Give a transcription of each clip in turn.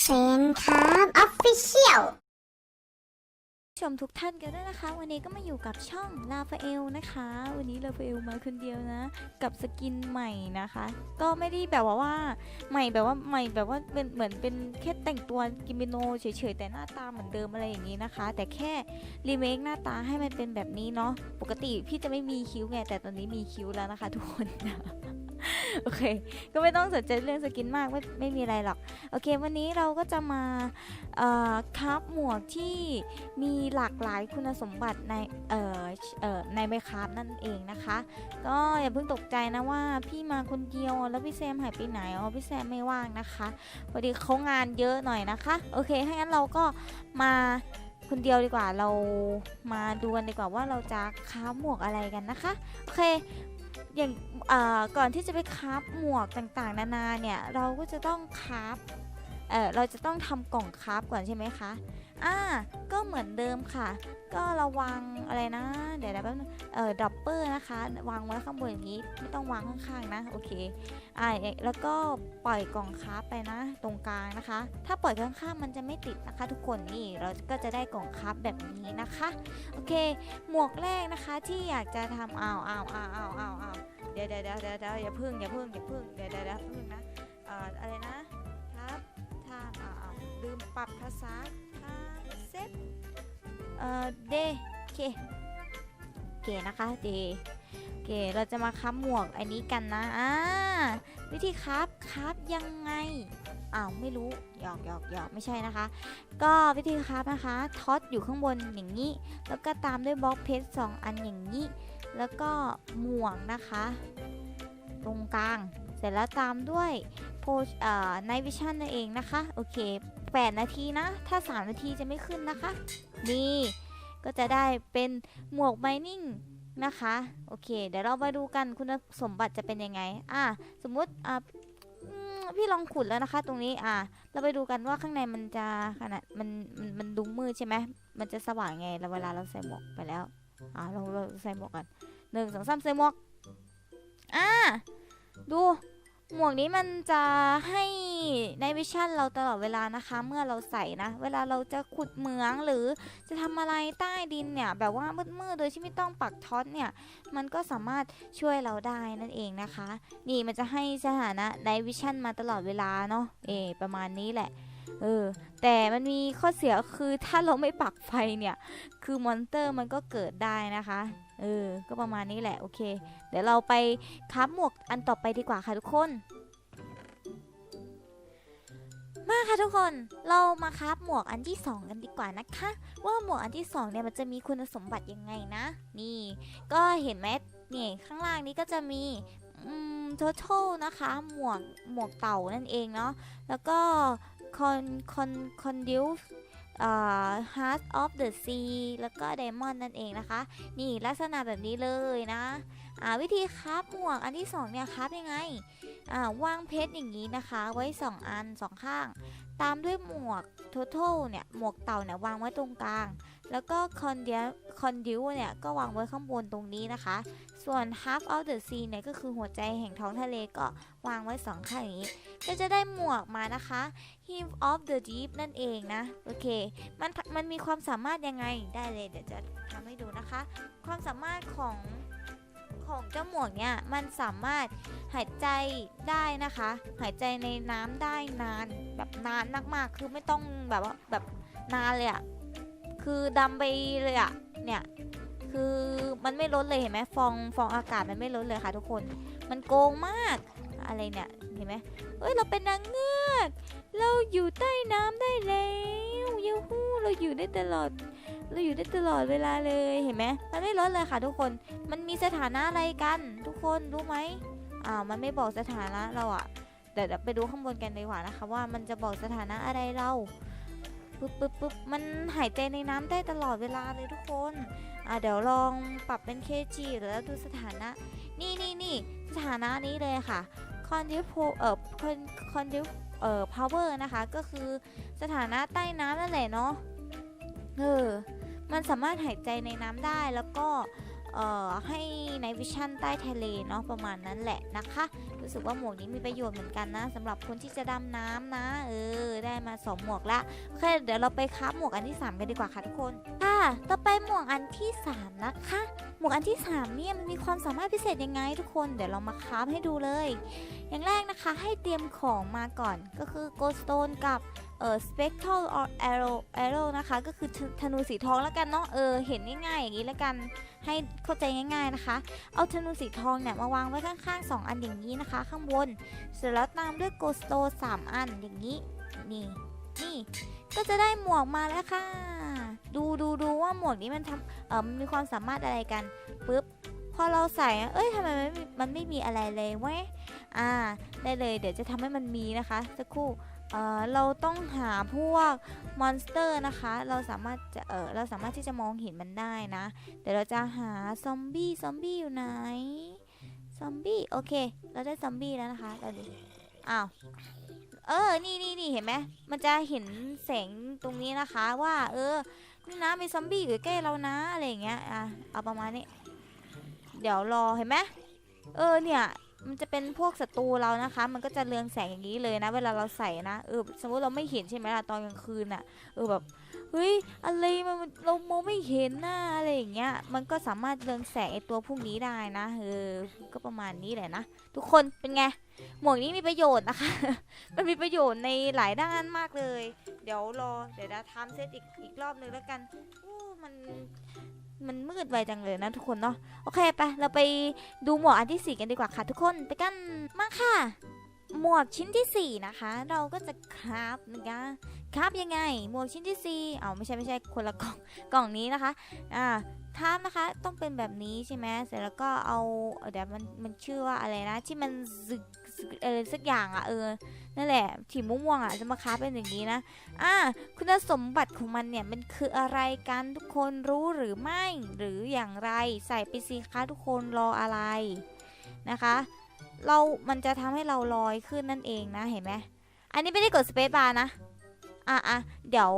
เซนครับออฟฟิเชียลชมทุกท่านกันด้วยนะคะ วันนี้ก็มาอยู่กับช่องลาฟาเอลนะคะ วันนี้ลาฟาเอลมาคนเดียวนะ กับสกินใหม่นะคะ ก็ไม่ได้แบบว่าว่าใหม่แบบว่าใหม่แบบว่าเป็นเหมือนเป็นแค่แต่งตัวกิโมโนเฉยๆแต่หน้าตาเหมือนเดิมอะไรอย่างนี้นะคะ แต่แค่รีเมคหน้าตาให้มันเป็นแบบนี้เนาะปกติพี่จะไม่มีคิ้วไงแต่ตอนนี้มีคิ้วแล้วนะคะ ทุกคน โอเค ก็ไม่ต้องสนใจเรื่องสกินมากไม่ไม่มีอะไรหรอก โอเค วันนี้เราก็จะมาครับหมวกที่มีหลากหลายคุณสมบัติในเอ่อเอ่อในไมคราฟนั่นเองนะคะ ก็อย่าเพิ่งตกใจนะว่าพี่มาคนเดียวแล้วพี่แซมหายไปไหนอ๋อพี่แซมไม่ว่างนะคะพอดีเขางานเยอะหน่อยนะคะ โอเคถ้างั้นเราก็มาคนเดียวดีกว่าเรามาดูกันดีกว่าว่าเราจะค้าหมวกอะไรกันนะคะ โอเค อย่างก่อนที่จะไปคราฟหมวกต่างๆ นานาเนี่ยเราก็จะต้องคราฟเเราจะต้องทำกล่องคราฟก่อนใช่ไหมคะ อ่าก็เหมือนเดิมค่ะ ก็ราวางอะไรนะ เดี๋ยวแป๊บนึงเออดับเบิลนะคะ วางไว้ข้างบนอย่างนี้ไม่ต้องวางข้างๆนะโอเคอ่าแล้วก็ปล่อยกล่องคราไปนะ ตรงกลางนะคะ ถ้าปล่อยข้างๆมันจะไม่ติดนะคะ ทุกคนนี่เราก็จะได้กล่องคราแบบนี้นะคะโอเค หมวกแรกนะคะที่อยากจะทำอ้าวอ้าวอ้าวอ้าวอ้าวอ้าวเดี๋ยวเดี๋ยวเดี๋ยวเดี๋ยวเดี๋ยวอย่าพึ่งอย่าพึ่งอย่าพึ่งเดี๋ยวเดี๋ยวเดี๋ยวพึ่งนะเอ่ออะไรนะครับทางอ้าวอ้าวลืมปรับภาษา เซ็ตเอ่อเดเคเคนะคะเดเคเราจะมาคับหมวกอันนี้กันนะอ่าวิธีคับคับยังไงอ้าวไม่รู้หยอกหยอกหยอกไม่ใช่นะคะ ก็วิธีคับนะคะท็อตอยู่ข้างบนอย่างนี้ แล้วก็ตามด้วยบล็อกเพชรสองอันอย่างนี้ แล้วก็หมวกนะคะ ตรงกลาง เสร็จแล้วตามด้วยโพเอ่อไนวิชั่นนั่นเองนะคะ โอเค 8 นาทีนะ ถ้า 3 นาทีจะไม่ขึ้นนะคะ นี่ก็จะได้เป็นหมวกไมนิ่งนะคะ โอเค เดี๋ยวเรามาดูกันคุณสมบัติจะเป็นยังไง อะ สมมุติอะพี่ลองขุดแล้วนะคะ ตรงนี้ อะ เราไปดูกันว่าข้างในมันจะขนาดมันมันมันดุมืดใช่ไหม มันจะสว่างไงแล้วเวลาเราใส่หมวกไปแล้ว อ่าเราเราใส่หมวกกันหนึ่งสองสามใส่หมวก อ่าดู หมวกนี้มันจะให้ในวิชั่นเราตลอดเวลานะคะ เมื่อเราใส่นะ เวลาเราจะขุดเหมืองหรือจะทำอะไรใต้ดินเนี่ย แบบว่ามืดๆโดยที่ไม่ต้องปักท็อตเนี่ย มันก็สามารถช่วยเราได้นั่นเองนะคะ นี่มันจะให้สถานะในวิชั่นมาตลอดเวลาเนาะเอประมาณนี้แหละเออแต่มันมีข้อเสียคือถ้าเราไม่ปักไฟเนี่ย คือมอนสเตอร์มันก็เกิดได้นะคะ เออ ก็ประมาณนี้แหละ โอเค เดี๋ยวเราไปคับหมวกอันต่อไปดีกว่าค่ะทุกคน มาค่ะทุกคน เรามาคับหมวกอันที่ 2 กันดีกว่านะคะ ว่าหมวกอันที่ 2 เนี่ยมันจะมีคุณสมบัติยังไงนะ นี่ ก็เห็นไหมเนี่ยข้างล่างนี้ก็จะมีอืม total นะคะ หมวก หมวกเต่านั่นเองเนาะ แล้วก็ con con conduce Heart of the Sea แล้วก็ Diamond นั่นเองนะคะ นี่ลักษณะแบบนี้เลยนะวิธีคราฟหมวกอันที่2เนี่ยคราฟยังไงอ่าวางเพชรอย่างนี้นะคะ ไว้ 2 อัน 2 ข้าง ตามด้วยหมวก total เนี่ยหมวกเต่าเนี่ยวางไว้ตรงกลาง แล้วก็ conduce conduce เนี่ยก็วางไว้ข้างบนตรงนี้นะคะ ส่วน half of the sea เนี่ยก็คือหัวใจแห่งท้องทะเลก็วางไว้2ข้างอย่างนี้ ก็จะได้หมวกมานะคะ him of the deep นั่นเองนะ โอเค มันมันมีความสามารถยังไงได้เลยเดี๋ยวจะทำให้ดูนะคะ ความสามารถของของเจ้าหมวกเนี่ยมันสามารถหายใจได้นะคะ หายใจในน้ำได้นานแบบนานมากๆ คือไม่ต้องแบบว่าแบบนานเลยอะ คือดำไปเลยอะเนี่ยคือมันไม่ลดเลยเห็นไหมฟองฟองอากาศมันไม่ลดเลยค่ะทุกคน มันโกงมากอะไรเนี่ยเห็นไหมเอ้ยเราเป็นนางเงือกเราอยู่ใต้น้ำได้แล้วยูฮูเราอยู่ได้ตลอด เราอยู่ได้ตลอดเวลาเลยเห็นไหมมันไม่ลดเลยค่ะทุกคน มันมีสถานะอะไรกัน ทุกคนรู้ไหมอ่าวมันไม่บอกสถานะเราอะเดี๋ยวเดี๋ยวไปดูข้างบนกันดีกว่านะคะ ว่ามันจะบอกสถานะอะไรเรา ปึ๊บปึ๊บปึ๊บมันหายใจในน้ำได้ตลอดเวลาเลยทุกคนอ่าเดี๋ยวลองปรับเป็นเคจีแล้วดูสถานะ นี่นี่นี่สถานะนี้เลยค่ะคอนดิวเอ่อคอนคอนดิวเอ่อ power นะคะ ก็คือสถานะใต้น้ำนั่นแหละเนาะเออมันสามารถหายใจในน้ำได้แล้วก็เอ่อให้ในวิชั่นใต้ทะเลเนาะประมาณนั้นแหละนะคะ รู้สึกว่าหมวกนี้มีประโยชน์เหมือนกันนะสำหรับคนที่จะดำน้ำนะ เออ ได้มาสองหมวกละโอเคเดี๋ยวเราไปค้าหมวกอันที่สามกันดีกว่าค่ะทุกคนค่ะต่อไปหมวกอันที่สามนะคะ หมวกอันที่สามเนี่ยมันมีความสามารถพิเศษยังไงทุกคน เดี๋ยวเรามาค้าให้ดูเลย อย่างแรกนะคะให้เตรียมของมาก่อนก็คือโกสโตนกับ เออ spectral arrow arrow นะคะ ก็คือธนูสีทองแล้วกันเนาะเออเห็นง่ายๆอย่างนี้แล้วกันให้เข้าใจง่าย ๆนะคะ เอาธนูสีทองเนี่ยมาวางไว้ข้างๆ 2 อันอย่างนี้นะคะ ข้างบน เสร็จแล้วตามด้วย goldstone 3อันอย่างนี้นี่นี่ก็จะได้หมวกมาแล้วค่ะ ดูดูดูว่าหมวกนี้มันทำเออมันมีความสามารถอะไรกันปุ๊บพอเราใส่เอ้ยทำไมมันไม่มันไม่มีอะไรเลยเว้ยอ่าได้เลยเดี๋ยวจะทำให้มันมีนะคะสักครู่ เอ่อเราต้องหาพวกมอนสเตอร์นะคะ เราสามารถจะเออเราสามารถที่จะมองเห็นมันได้นะ เดี๋ยวเราจะหาซอมบี้ซอมบี้อยู่ไหน ซอมบี้โอเค เราได้ซอมบี้แล้วนะคะเราดูอ้าวเออ นี่นี่นี่เห็นไหมมันจะเห็นแสงตรงนี้นะคะว่า เออ นี่นะมีซอมบี้อยู่ใกล้เรานะอะไรอย่างเงี้ย อะ เอาประมาณนี้ เดี๋ยวรอ เห็นไหมเออ เนี่ย มันจะเป็นพวกศัตรูเรานะคะ มันก็จะเรืองแสงอย่างนี้เลยนะ เวลาเราใส่นะเออสมมติเราไม่เห็นใช่ไหมล่ะตอนกลางคืนอะเออแบบเฮ้ยอะไรมันเรามองไม่เห็นหน้าอะไรอย่างเงี้ย มันก็สามารถเรืองแสงไอตัวพวกนี้ได้นะเออก็ประมาณนี้แหละนะทุกคนเป็นไง หมวกนี้มีประโยชน์นะคะ มันมีประโยชน์ในหลายด้านมากเลย เดี๋ยวรอ เดี๋ยวจะทำเซตอีกอีกรอบนึงแล้วกันอู้มัน มันมืดไวจังเลยนะทุกคนเนาะ โอเคไป เราไปดูหมวกอันที่สี่กันดีกว่าค่ะทุกคน ไปกัน มาค่ะ หมวกชิ้นที่สี่นะคะ เราก็จะคราฟนะคะคราฟยังไง หมวกชิ้นที่สี่เอาไม่ใช่ไม่ใช่คนละกล่อง กล่องนี้นะคะ อ่า คราฟนะคะต้องเป็นแบบนี้ใช่ไหมเสร็จแล้วก็เอาเดี๋ยวมันมันชื่อว่าอะไรนะ ที่มันซึกอะไรสักอย่างอะเออนั่นแหละถีม่วงๆอะจะมาคราเป็นอย่างนี้นะอ่าคุณสมบัติของมันเนี่ยมันคืออะไรกันทุกคนรู้หรือไม่หรืออย่างไรใส่ไปสิคะทุกคนรออะไรนะคะ เรา มันจะทำให้เราลอยขึ้นนั่นเองนะเห็นไหมอันนี้ไม่ได้กดสเปซบาร์นะอะอะเดี๋ยว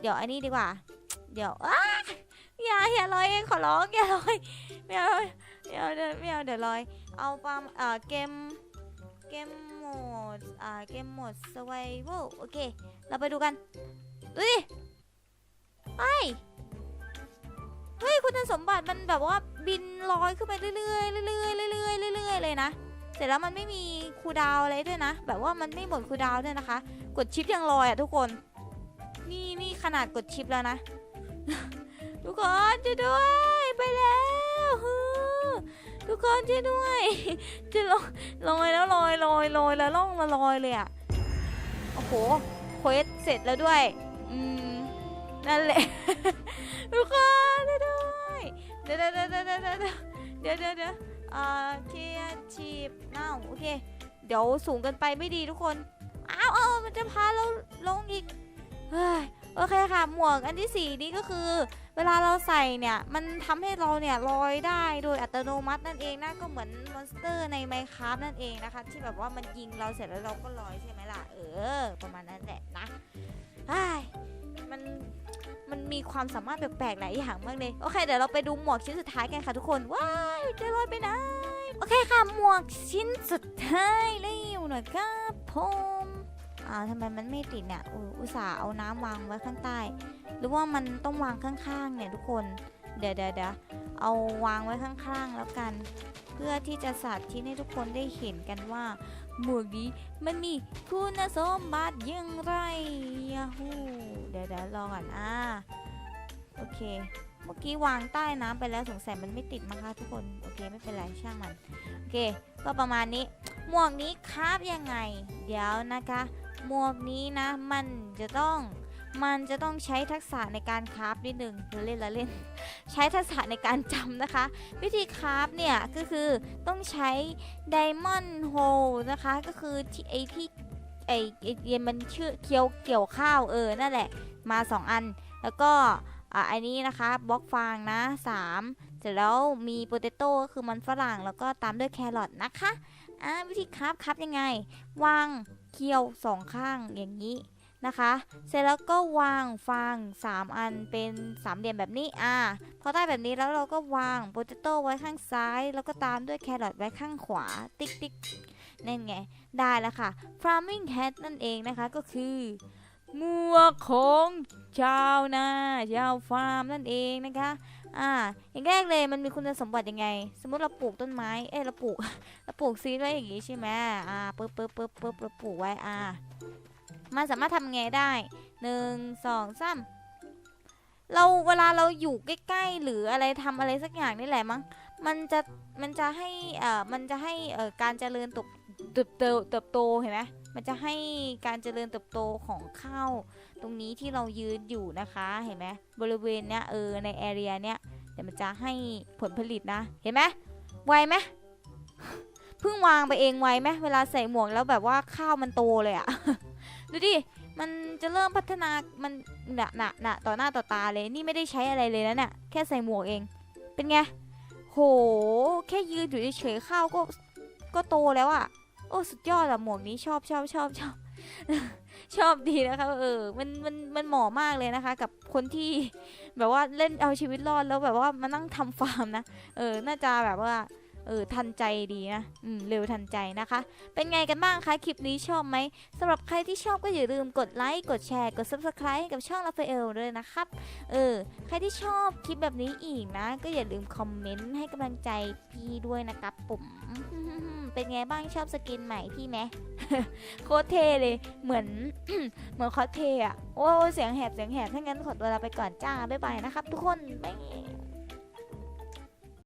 เดี๋ยวอันนี้ดีกว่า เดี๋ยวอ้า อย่าอย่าลอยเองขอร้องอย่าลอยไม่เอาไม่เอาเดี๋ยวไม่เอาเดี๋ยวลอย เอาปามเอ่อเกมเกมโหมดอ่าเกมโหมด survival โอเค เราไปดูกัน ดูดิเฮ้ยเฮ้ยคุณสมบัติมันแบบว่าบินลอยขึ้นไปเรื่อยๆเรื่อยๆเรื่อยๆเรื่อยๆเลยนะ เสร็จแล้วมันไม่มีคูดาวอะไรด้วยนะ แบบว่ามันไม่หมดคูดาวด้วยนะคะ กดชิปยังลอยอะทุกคน นี่นี่ขนาดกดชิปแล้วนะ ทุกคนช่วยด้วยไปแล้วทุกคนช่วยด้วย จะลอยลอยแล้วลอยลอยลอยแล้วล่องมาลอยเลยอะโอ้โหเควสเสร็จแล้วด้วยอืมนั่นแหละทุกคนช่วยด้วยเดี๋ยวเดี๋ยวเดี๋ยวเดี๋ยวเดี๋ยวเดี๋ยวเดี๋ยวเดี๋ยวอ่าเทียชีพเน่าโอเค เดี๋ยวสูงกินไปไม่ดีทุกคนอ้าวเอ้าวมันจะพาเราลงอีกเฮ้ย โอเคค่ะ หมวกอันที่สี่นี้ก็คือ เวลาเราใส่เนี่ย มันทำให้เราเนี่ยลอยได้โดยอัตโนมัตินั่นเองนะก็เหมือนมอนสเตอร์ในไมค์คราฟนั่นเองนะคะ ที่แบบว่ามันยิงเราเสร็จแล้วเราก็ลอยใช่ไหมล่ะ เออ ประมาณนั้นแหละนะไอ้มันมันมีความสามารถแปลกๆหลายอย่างมากเลย โอเค เดี๋ยวเราไปดูหมวกชิ้นสุดท้ายกันค่ะทุกคน ว้ายจะลอยไปไหน โอเคค่ะ หมวกชิ้นสุดท้ายแล้วนะครับผม อ่าทำไมมันไม่ติดเนี่ยอุตส่าห์เอาน้ำวางไว้ข้างใต้ หรือว่ามันต้องวางข้างๆเนี่ยทุกคนเดี๋ยวเดี๋ยวเดี๋ยวเอาวางไว้ข้างๆแล้วกัน เพื่อที่จะสาธิตให้ทุกคนได้เห็นกันว่า หมวกนี้มันมีคุณสมบัติยังไรยาฮูเดี๋ยวเดี๋ยวรอก่อนอ่าโอเค เมื่อกี้วางใต้น้ำไปแล้วสงสัยมันไม่ติดมั้งคะทุกคน โอเคไม่เป็นไรช่างมัน โอเค ก็ประมาณนี้ หมวกนี้คาบยังไง เดี๋ยวนะคะ หมวกนี้นะ มันจะต้องมันจะต้องใช้ทักษะในการคราฟนิดหนึ่งเราเล่นละเล่น ใช้ทักษะในการจำนะคะ วิธีคราฟเนี่ยก็คือต้องใช้ไดมอนด์โฮนะคะ ก็คือที่ไอที่ไอไอเย็นมันชื่อเคียวเกี่ยวข้าวเออนั่นแหละมา 2 อัน แล้วก็อ่าอันนี้นะคะบล็อกฟางนะ3เสร็จแล้วมีโปเตโต้ก็คือมันฝรั่งแล้วก็ตามด้วยแครอทนะคะอ่าวิธีคราฟคราฟยังไง วาง เคียวสองข้างอย่างนี้นะคะ เสร็จแล้วก็วางฟาง 3 อันเป็นสามเหลี่ยมแบบนี้ อ่า พอได้แบบนี้แล้วเราก็วางโปเตโต้ไว้ข้างซ้าย แล้วก็ตามด้วยแครอทไว้ข้างขวา ติ๊กติ๊กนั่นไง ได้แล้วค่ะ farming hat นั่นเองนะคะก็คือหมวของชาวนาชาวฟาร์มนั่นเองนะคะ อ่า อย่างแรกเลยมันมีคุณสมบัติยังไง สมมติเราปลูกต้นไม้ เอ้เราปลูก เราปลูกซีดไว้อย่างงี้ใช่ไหมอ่าปึ๊บปึ๊บปึ๊บปึ๊บเราปลูกไว้ อ่า มันสามารถทำไงได้หนึ่งสองสามเราเวลาเราอยู่ใกล้ๆหรืออะไรทำอะไรสักอย่างนี่แหละมั้ง มันจะ มันจะให้ เอ่อ มันจะให้ เอ่อ การเจริญตบเติบโตเห็นไหม มันจะให้การเจริญเติบโตของข้าวตรงนี้ที่เรายืนอยู่นะคะเห็นไหมบริเวณเนี้ยเออในแอเรียเนี้ยเดี๋ยวมันจะให้ผลผลิตนะ เห็นไหมไวไหมเพิ่งวางไปเองไวไหมเวลาใส่หมวกแล้วแบบว่าข้าวมันโตเลยอะดูดิมันจะเริ่มพัฒนามันหนะหนะหนะต่อหน้าต่อตาเลยนี่ไม่ได้ใช้อะไรเลยนะเนี่ยแค่ใส่หมวกเอง เป็นไงโหแค่ยืนอยู่เฉยๆข้าวก็ก็โตแล้วอะ โอ้สุดยอดอะหมวกนี้ชอบชอบชอบชอบ ชอบดีนะคะเออมันมันมันเหมาะมากเลยนะคะ กับคนที่แบบว่าเล่นเอาชีวิตรอดแล้วแบบว่ามานั่งทำฟาร์มนะเออน่าจะแบบว่าเออทันใจดีนะอืมเร็วทันใจนะคะ เป็นไงกันบ้างคะ คลิปนี้ชอบไหมสำหรับใครที่ชอบก็อย่าลืมกดไลค์ กดแชร์ กด subscribe ให้กับช่องลาฟเอลด้วยนะครับ เออ ใครที่ชอบคลิปแบบนี้อีกนะ ก็อย่าลืมคอมเมนต์ให้กำลังใจพี่ด้วยนะครับผม เป็นไงบ้างชอบสกินใหม่พี่ไหมโคตรเท่เลยเหมือน เหมือนคอสเทอะโอ้เสียงแหบเสียงแหบถ้างั้นขอตัวลาไปก่อนจ้าบ๊ายบายนะครับ ทุกคนบ๊าย